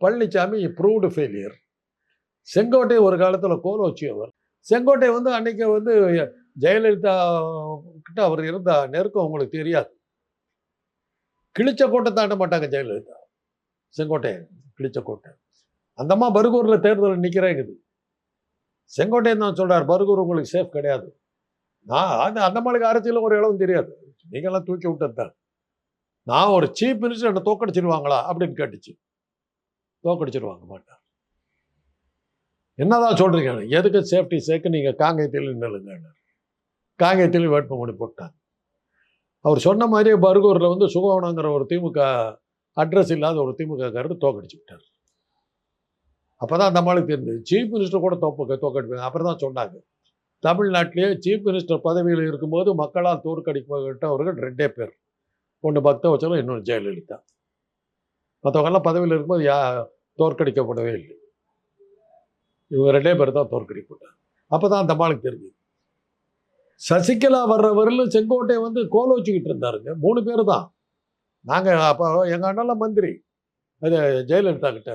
Palaniswami proved failure Sengottai ஒரு காலத்தில் கோலோச்சியவர் செங்கோட்டை வந்து அன்னைக்கு வந்து ஜெயலலிதா கிட்ட அவர் இருந்த நெருக்கம் உங்களுக்கு தெரியாது. கிழிச்ச கோட்டை தாண்ட மாட்டாங்க ஜெயலலிதா. செங்கோட்டை கிழிச்ச கோட்டை. அந்தம்மா பருகூரில் தேர்தலில் நிற்கிறேங்குது செங்கோட்டையன் தான் சொல்கிறார் பருகூர் உங்களுக்கு சேஃப் கிடையாது. நான் அந்த அந்த மாதிரி அரசியலும் ஒரு இளவும் தெரியாது. நீங்களாம் தூக்கி விட்டது தான். நான் ஒரு சீஃப் மினிஸ்டர் என்னை தோக்கடிச்சிருவாங்களா? அப்படின்னு கேட்டுச்சு. தோக்கடிச்சிருவாங்க மாட்டார் என்னதான் சொல்றீங்க? எதுக்கு சேஃப்டி சேர்க்க நீங்க காங்கேயத்தில் நில்லுங்க காங்கேயத்தில் வேட்புமனு போட்டாங்க அவர் சொன்ன மாதிரியே பர்கூரில் வந்து சுகவனங்கிற ஒரு திமுக அட்ரஸ் இல்லாத ஒரு திமுக காரர் தோக்கடிச்சு விட்டார். அப்பதான் அந்த நம்மளுக்கு தெரிஞ்சது சீஃப் மினிஸ்டர் கூட தோப்பு தோக்கடிப்பாங்க. அப்புறம் தான் சொன்னாங்க. தமிழ்நாட்டிலேயே சீஃப் மினிஸ்டர் பதவியில் இருக்கும்போது மக்களால் தோற்கடிக்கப்பட்டவர்கள் ரெண்டே பேர். ஒன்று பக்த வச்சாலும் இன்னொன்று ஜெயலலிதா. மற்றவங்கெல்லாம் பதவியில் இருக்கும்போது யா தோற்கடிக்கப்படவே இல்லை. இவங்க ரெண்டே பேர் தான் தோற்கடிக்கப்பட்டார் அப்போ தான் அந்த தெரிஞ்சு சசிகலா வர்ற வரலும் செங்கோட்டை வந்து கோல வச்சுக்கிட்டு இருந்தாருங்க. மூணு பேர் தான். நாங்கள் அப்போ எங்கள் அண்ணெல்லாம் மந்திரி. அது ஜெயலலிதா கிட்ட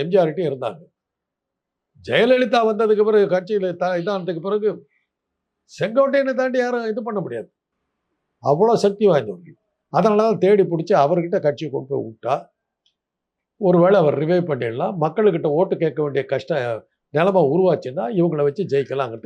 எம்ஜிஆர்கிட்டையும் இருந்தாங்க. ஜெயலலிதா வந்ததுக்கு பிறகு கட்சியில் த இதானதுக்கு பிறகு செங்கோட்டையனை தாண்டி யாரும் இது பண்ண முடியாது. அவ்வளோ சக்தி வாய்ந்தவங்க அதனால தான் தேடி பிடிச்சி அவர்கிட்ட கட்சியை கொண்டு போய் விட்டா ஒருவேளை அவர் ரிவைவ் பண்ணிடலாம். மக்கள்கிட்ட ஓட்டு கேட்க வேண்டிய கஷ்ட நிலமை உருவாச்சுன்னா இவங்களை வச்சு ஜெயிக்கலாங்கிறது